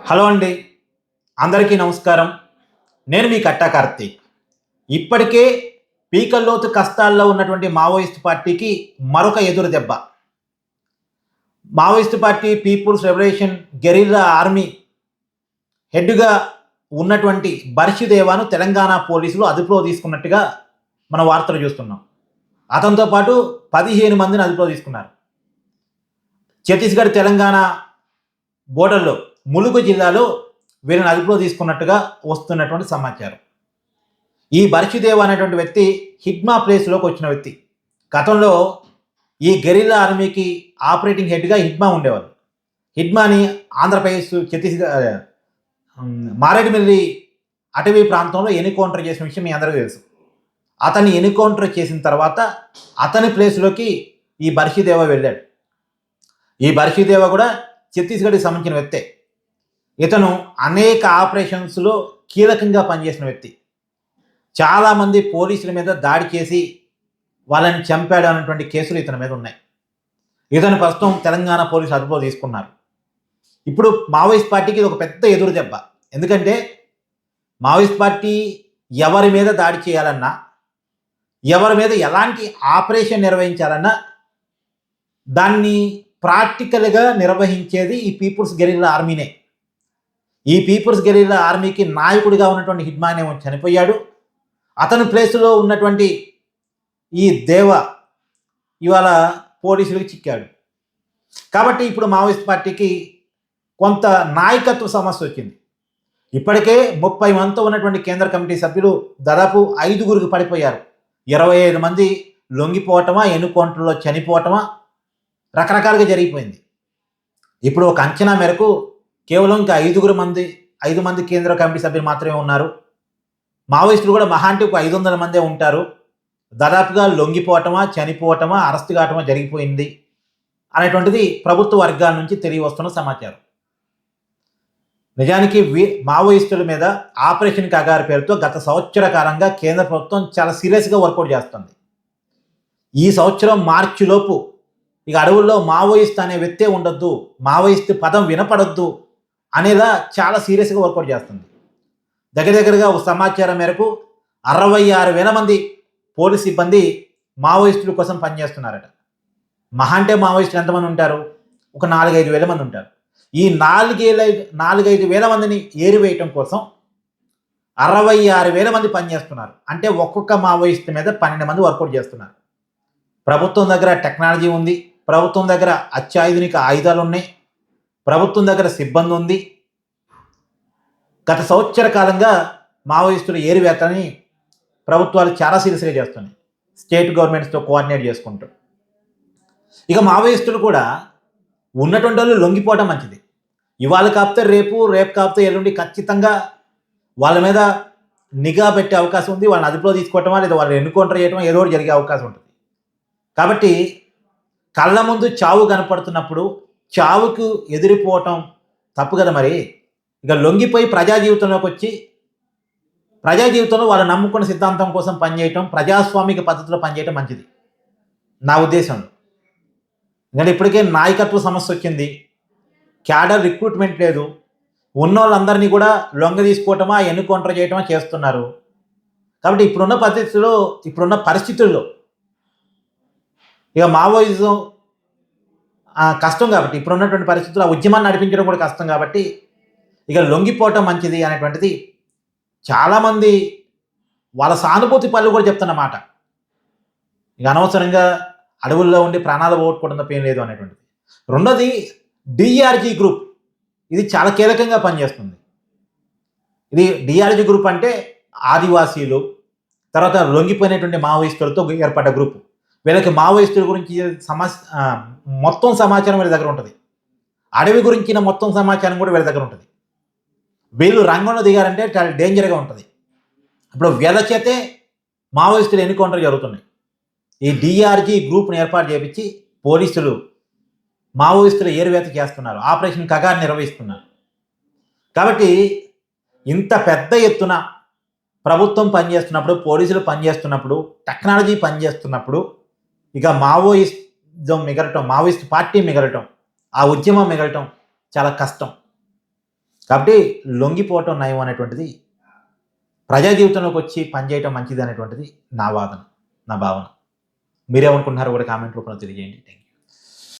Hello అండి. అందరికీ నమస్కారం. నేను మీ కట్టా కార్తీక్. ఇప్పటికే పీకల్లోతు కష్టాల్లో ఉన్నటువంటి మావోయిస్ట్ పార్టీకి మరొక ఎదురు దెబ్బ. Maoist party people's revolution guerrilla army హెడ్గా ఉన్నటువంటి బర్షిదేవాను తెలంగాణ పోలీసులు అదుపులో తీసుకున్నట్టుగా మన వార్తలు చూస్తున్నాం. అతనితో పాటు పదిహేను మందిని అదుపులో తీసుకున్నారు. ఛత్తీస్గఢ్ తెలంగాణ బోర్డర్లో ములుగు జిల్లాలో వీరిని అదుపులో తీసుకున్నట్టుగా వస్తున్నటువంటి సమాచారం. ఈ బర్షిదేవ్ అనేటువంటి వ్యక్తి హిడ్మా ప్లేస్లోకి వచ్చిన వ్యక్తి. గతంలో ఈ గెరిల్లా ఆర్మీకి ఆపరేటింగ్ హెడ్గా హిడ్మా ఉండేవారు హిడ్మాని ఆంధ్రప్రదేశ్ ఛత్తీస్గఢ్ మారేడుమిల్లి అటవీ ప్రాంతంలో ఎన్కౌంటర్ చేసిన విషయం మీ అందరికీ తెలుసు. అతన్ని ఎన్కౌంటర్ చేసిన తర్వాత అతని ప్లేస్లోకి ఈ బర్షిదేవ వెళ్ళాడు. ఈ బర్షిదేవ కూడా ఛత్తీస్గఢ్కి సంబంధించిన వ్యక్తే. ఇతను అనేక ఆపరేషన్స్లో కీలకంగా పనిచేసిన వ్యక్తి. చాలామంది పోలీసుల మీద దాడి చేసి వాళ్ళని చంపాడు అన్నటువంటి కేసులు ఇతని మీద ఉన్నాయి. ఇతను ప్రస్తుతం తెలంగాణ పోలీసులు అదుపులో తీసుకున్నారు. ఇప్పుడు మావోయిస్ట్ పార్టీకి ఇది ఒక పెద్ద ఎదురు దెబ్బ. ఎందుకంటే మావోయిస్ట్ పార్టీ ఎవరి మీద దాడి చేయాలన్నా ఎవరి మీద ఎలాంటి ఆపరేషన్ నిర్వహించాలన్నా దాన్ని ప్రాక్టికల్గా నిర్వహించేది ఈ పీపుల్స్ గెరిల్లా ఆర్మీనే. ఈ పీపుల్స్ గెరిల్లా ఆర్మీకి నాయకుడిగా ఉన్నటువంటి హిడ్మానే చనిపోయాడు. అతని ప్లేస్లో ఉన్నటువంటి ఈ దేవ ఇవాళ పోలీసులకు చిక్కాడు. కాబట్టి ఇప్పుడు మావోయిస్ట్ పార్టీకి కొంత నాయకత్వ సమస్య వచ్చింది. ఇప్పటికే ముప్పై మందితో ఉన్నటువంటి కేంద్ర కమిటీ సభ్యులు దాదాపు ఐదుగురికి పడిపోయారు. ఇరవై ఐదు మంది లొంగిపోవటమా ఎన్నుకోంటలో చనిపోవటమా రకరకాలుగా జరిగిపోయింది. ఇప్పుడు ఒక అంచనా మేరకు కేవలం ఇంకా ఐదుగురు మంది ఐదు మంది కేంద్ర కమిటీ సభ్యులు మాత్రమే ఉన్నారు. మావోయిస్టులు కూడా మహా అంటే ఒక ఐదు వందల మందే ఉంటారు. దాదాపుగా లొంగిపోవటమా చనిపోవటమా అరెస్ట్ కావటమా జరిగిపోయింది అనేటువంటిది ప్రభుత్వ వర్గాల నుంచి తెలియవస్తున్న సమాచారం. నిజానికి మావోయిస్టుల మీద ఆపరేషన్ కగారు పేరుతో గత సంవత్సర కాలంగా కేంద్ర ప్రభుత్వం చాలా సీరియస్గా వర్కౌట్ చేస్తుంది. ఈ సంవత్సరం మార్చిలోపు ఇక అడవుల్లో మావోయిస్ట్ అనే వ్యక్తే ఉండొద్దు మావోయిస్ట్ పదం వినపడొద్దు అనేలా చాలా సీరియస్గా వర్కౌట్ చేస్తుంది. దగ్గర దగ్గరగా సమాచారం మేరకు అరవై ఆరు వేల మంది పోలీస్ సిబ్బంది మావోయిస్టుల కోసం పనిచేస్తున్నారట. మహా అంటే మావోయిస్టులు ఎంతమంది ఉంటారు? ఒక నాలుగైదు వేల మంది ఉంటారు. ఈ నాలుగేల నాలుగైదు వేల మందిని ఏరివేయటం కోసం అరవై ఆరు వేల మంది పనిచేస్తున్నారు. అంటే ఒక్కొక్క మావోయిస్ట్ మీద పన్నెండు మంది వర్కౌట్ చేస్తున్నారు. ప్రభుత్వం దగ్గర టెక్నాలజీ ఉంది. ప్రభుత్వం దగ్గర అత్యాధునిక ఆయుధాలు ఉన్నాయి. ప్రభుత్వం దగ్గర సిబ్బంది ఉంది. గత సంవత్సర కాలంగా మావోయిస్టుల ఏరివేతని ప్రభుత్వాలు చాలా సీరియస్గా చేస్తున్నాయి. స్టేట్ గవర్నమెంట్స్తో కోఆర్డినేట్ చేసుకుంటూ. ఇక మావోయిస్టులు కూడా ఉన్నటువంటి వాళ్ళు లొంగిపోవడం మంచిది. ఇవాళ కాపితే రేపు రేపు కాపితే ఎల్లుండి ఖచ్చితంగా వాళ్ళ మీద నిఘా పెట్టే అవకాశం ఉంది. వాళ్ళని అదుపులో తీసుకోవటమా లేదా వాళ్ళని ఎన్నుకౌంటర్ చేయటమా ఏదో జరిగే అవకాశం ఉంటుంది. కాబట్టి కళ్ళ ముందు చావు కనపడుతున్నప్పుడు చావుకు ఎదిరిపోవటం తప్పు కదా మరి? ఇక లొంగిపోయి ప్రజా జీవితంలోకి వచ్చి ప్రజా జీవితంలో వాళ్ళు నమ్ముకున్న సిద్ధాంతం కోసం పనిచేయటం ప్రజాస్వామిక పద్ధతిలో పనిచేయటం మంచిది. నా ఉద్దేశంలో ఎందుకంటే ఇప్పటికే నాయకత్వ సమస్య వచ్చింది. క్యాడర్ రిక్రూట్మెంట్ లేదు. ఉన్న వాళ్ళందరినీ కూడా లొంగ తీసుకోవటమా ఎన్నుకౌంటర్ చేయటమా చేస్తున్నారు. కాబట్టి ఇప్పుడున్న పరిస్థితుల్లో ఇప్పుడున్న పరిస్థితుల్లో ఇక మావోయిజం కష్టం కాబట్టి ఇప్పుడు ఉన్నటువంటి పరిస్థితుల్లో ఆ ఉద్యమాన్ని నడిపించడం కూడా కష్టం కాబట్టి ఇక లొంగిపోవటం మంచిది అనేటువంటిది చాలామంది వాళ్ళ సానుభూతి పనులు కూడా చెప్తున్నమాట ఇక అనవసరంగా అడవుల్లో ఉండి ప్రాణాలు పోగొట్టుకోవడం తప్ప ఏం లేదు అనేటువంటిది. రెండోది డిఆర్జీ గ్రూప్. ఇది చాలా కీలకంగా పనిచేస్తుంది. ఇది డిఆర్జీ గ్రూప్ అంటే ఆదివాసీలు తర్వాత లొంగిపోయినటువంటి మావోయిస్టులతో ఏర్పడ్డ గ్రూప్. వీళ్ళకి మావోయిస్టుల గురించి సమస్య మొత్తం సమాచారం వీళ్ళ దగ్గర ఉంటుంది. అడవి గురించిన మొత్తం సమాచారం కూడా వీళ్ళ దగ్గర ఉంటుంది. వీళ్ళు రంగంలో దిగారంటే చాలా డేంజర్గా ఉంటుంది. ఇప్పుడు వీళ్ళ చేతే మావోయిస్టులు ఎన్నుకౌంటర్ జరుగుతున్నాయి. ఈ డిఆర్జీ గ్రూప్ని ఏర్పాటు చేపించి పోలీసులు మావోయిస్టులు ఏరువేత చేస్తున్నారు. ఆపరేషన్ కగార్ నిర్వహిస్తున్నారు. కాబట్టి ఇంత పెద్ద ఎత్తున ప్రభుత్వం పనిచేస్తున్నప్పుడు పోలీసులు పనిచేస్తున్నప్పుడు టెక్నాలజీ పనిచేస్తున్నప్పుడు ఇక మావోయిజం మిగలటం మావోయిస్ట్ పార్టీ మిగలటం ఆ ఉద్యమం మిగలటం చాలా కష్టం. కాబట్టి లొంగిపోవటం నయం అనేటువంటిది ప్రజా జీవితంలోకి వచ్చి పనిచేయటం మంచిది అనేటువంటిది నా వాదన నా భావన. మీరేమనుకుంటున్నారో కూడా కామెంట్ రూపంలో తెలియజేయండి. థ్యాంక్